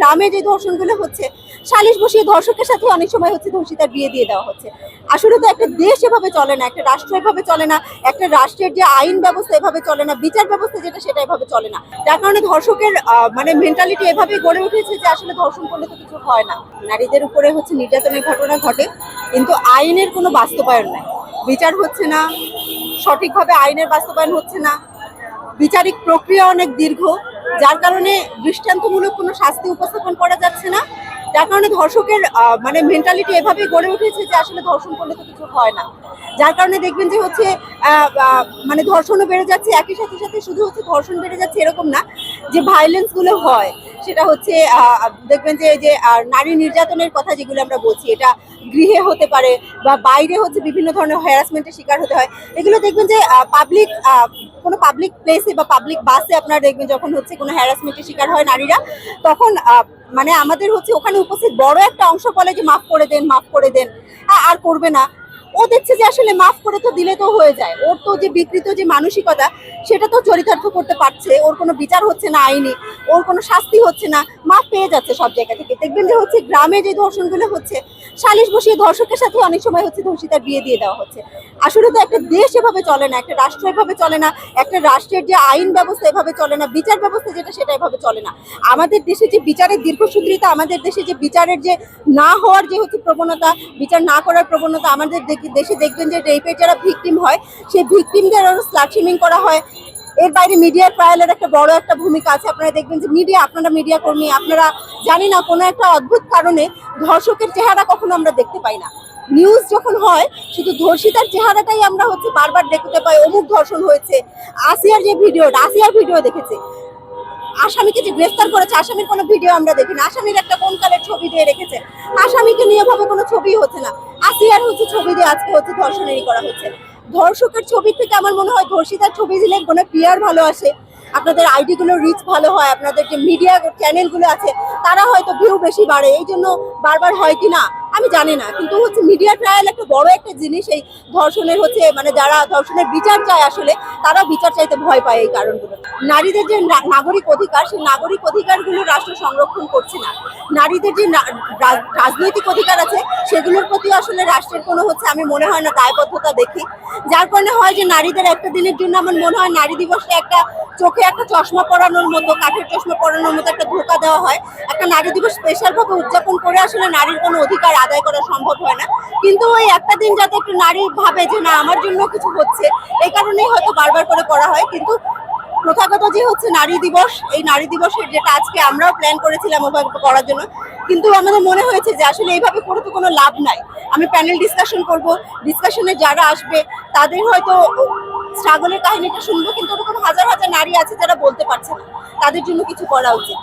গ্রামে যে ধর্ষণগুলো হচ্ছে, সালিশ বসিয়ে ধর্ষকের সাথে অনেক সময় হচ্ছে ধর্ষিতার বিয়ে দিয়ে দেওয়া হচ্ছে। আসলে তো একটা দেশ এভাবে চলে না, একটা রাষ্ট্র এভাবে চলে না, একটা রাষ্ট্রের যে আইন ব্যবস্থা এভাবে চলে না, বিচার ব্যবস্থা যেটা সেটা এভাবে চলে না। যার কারণে ধর্ষকের মানে মেন্টালিটি এভাবে গড়ে উঠেছে যে আসলে ধর্ষণ করলে তো কিছু হয় না। নারীদের উপরে হচ্ছে নির্যাতনের ঘটনা ঘটে, কিন্তু আইনের কোনো বাস্তবায়ন নাই। বিচার হচ্ছে না, সঠিকভাবে আইনের বাস্তবায়ন হচ্ছে না। বিচারিক প্রক্রিয়া অনেক দীর্ঘ যার কারণে দৃষ্টান্তমূলক কোনো শাস্তি উপস্থাপন করা যাচ্ছে না। যার কারণে ধর্ষকের মানে মেন্টালিটি এভাবে গড়ে উঠেছে যে আসলে ধর্ষণ করলে তো কিছু হয় না। যার কারণে দেখবেন যে হচ্ছে মানে ধর্ষণও বেড়ে যাচ্ছে। একই সাথে সাথে শুধু হচ্ছে ধর্ষণ বেড়ে যাচ্ছে এরকম না, যে ভায়োলেন্সগুলো হয়। সেটা হচ্ছে দেখবেন যে যে নারী নির্যাতনের কথা যেগুলো আমরা বলছি, এটা গৃহে হতে পারে বা বাইরে হচ্ছে বিভিন্ন ধরনের হ্যারাসমেন্টের শিকার হতে হয়। এগুলো দেখবেন যে পাবলিক কোনো পাবলিক প্লেসে বা পাবলিক বাসে আপনারা দেখবেন যখন হচ্ছে কোনো হ্যারাসমেন্টের শিকার হয় নারীরা, তখন মানে আমাদের হচ্ছে ওখানে উপস্থিত বড় একটা অংশ বলে যে, মাফ করে দেন, মাফ করে দেন। আর করবে না। ও দেখছে যে আসলে মাফ করে তো দিলে তো হয়ে যায়। ওর তো যে বিকৃত যে মানসিকতা, সেটা তো চরিতার্থ করতে পারছে। ওর কোনো বিচার হচ্ছে না আইনি, ওর কোনো শাস্তি হচ্ছে না। মাফ পেয়ে যাচ্ছে সব জায়গা থেকে। দেখবেন যে হচ্ছে গ্রামে যে ধর্ষণগুলো হচ্ছে সালিশ বসিয়ে ধর্ষকের সাথে অনেক সময় হচ্ছে ধর্ষিতার বিয়ে দিয়ে দেওয়া হচ্ছে। আসলে তো একটা দেশ এভাবে চলে না, একটা রাষ্ট্র এভাবে চলে না, একটা রাষ্ট্রের যে আইন ব্যবস্থা এভাবে চলে না, বিচার ব্যবস্থা যেটা সেটা এভাবে চলে না। আমাদের দেশে যে বিচারের দীর্ঘসূত্রিতা, আমাদের দেশে যে বিচারের যে না হওয়ার যে হচ্ছে প্রবণতা, বিচার না করার প্রবণতা, আমাদের দেশে দেখবেন যে রেপের যারা ভিকটিম হয়, সেই ভিকটিমদের স্লাকশিমিং করা হয় এর বাইরে মিডিয়া ট্রায়ালের একটা বড় একটা ভূমিকা আছে। আপনারা দেখবেন যে মিডিয়া আপনারা মিডিয়া কর্মী, আপনারা জানি না কোনো একটা অদ্ভুত কারণে ধর্ষকের চেহারা কখনো আমরা দেখতে পাই না। নিউজ যখন হয়, শুধু ধর্ষিতার চেহারাটাই আমরা হচ্ছে বারবার দেখতে পাই, অমুক ধর্ষণ হয়েছে, আসিয়ার যে ভিডিও আসিয়ার ভিডিও দেখেছে। আসামিকে যে গ্রেফতার করেছে, আসামির কোনো ভিডিও আমরা দেখি না আসামির একটা কোন কালের ছবি দিয়ে রেখেছে? আসামিকে নিয়ে ভাবে কোনো ছবি হচ্ছে না। আসিয়ার হচ্ছে ছবি দিয়ে আজকে হচ্ছে ধর্ষণেরই করা হচ্ছে। ধর্ষকের ছবি থেকে আমার মনে হয় ধর্ষিতার ছবি দিলে কোনো পিয়ার ভালো আসে। আপনাদের আইডি গুলো রিচ ভালো হয়, আপনাদের যে মিডিয়া চ্যানেলগুলো আছে, তারা হয়তো ভিউ বেশি বাড়ে। এই জন্য বারবার হয় কি না আমি জানি না, কিন্তু হচ্ছে মিডিয়া ট্রায়াল একটা বড় একটা জিনিস, এই ধর্ষণের হচ্ছে মানে যারা ধর্ষণের বিচার চায় আসলে তারা বিচার চাইতে ভয় পায় এই কারণগুলো। নারীদের যে নাগরিক অধিকার, সেই নাগরিক অধিকারগুলো রাষ্ট্র সংরক্ষণ করছে না। নারীদের যে রাজনৈতিক অধিকার আছে, সেগুলোর প্রতি আসলে রাষ্ট্রের কোনো হচ্ছে, আমি মনে হয় না, দায়বদ্ধতা দেখি। যার কারণে হয় যে নারীদের একটা দিনের জন্য আমার মনে হয় নারী দিবসে একটা চোখে একটা চশমা পরানোর মতো, কাঠের চশমা পরানোর মতো একটা ধোকা দেওয়া হয়। একটা নারী দিবস স্পেশাল ভাবে উদযাপন করে আসলে নারীর কোনো অধিকার আদায় করা সম্ভব হয় না। কিন্তু ওই একটা দিন যাতে একটু নারী ভাবে যে, না, আমার জন্য কিছু হচ্ছে। এই কারণেই হয়তো বারবার করে করা হয়। কিন্তু প্রথাগত যে হচ্ছে নারী দিবস, এই নারী দিবসের যেটা আজকে আমরাও প্ল্যান করেছিলাম ওভাবে করার জন্য, কিন্তু আমাদের মনে হয়েছে যে, আসলে এইভাবে করে তো কোনো লাভ নাই। আমি প্যানেল ডিসকাশন করব। ডিসকাশনে যারা আসবে, তাদের হয়তো স্ট্রাগলের কাহিনীটা শুনব, কিন্তু ওরকম হাজার হাজার নারী আছে যারা বলতে পারছে না। তাদের জন্য কিছু করা উচিত।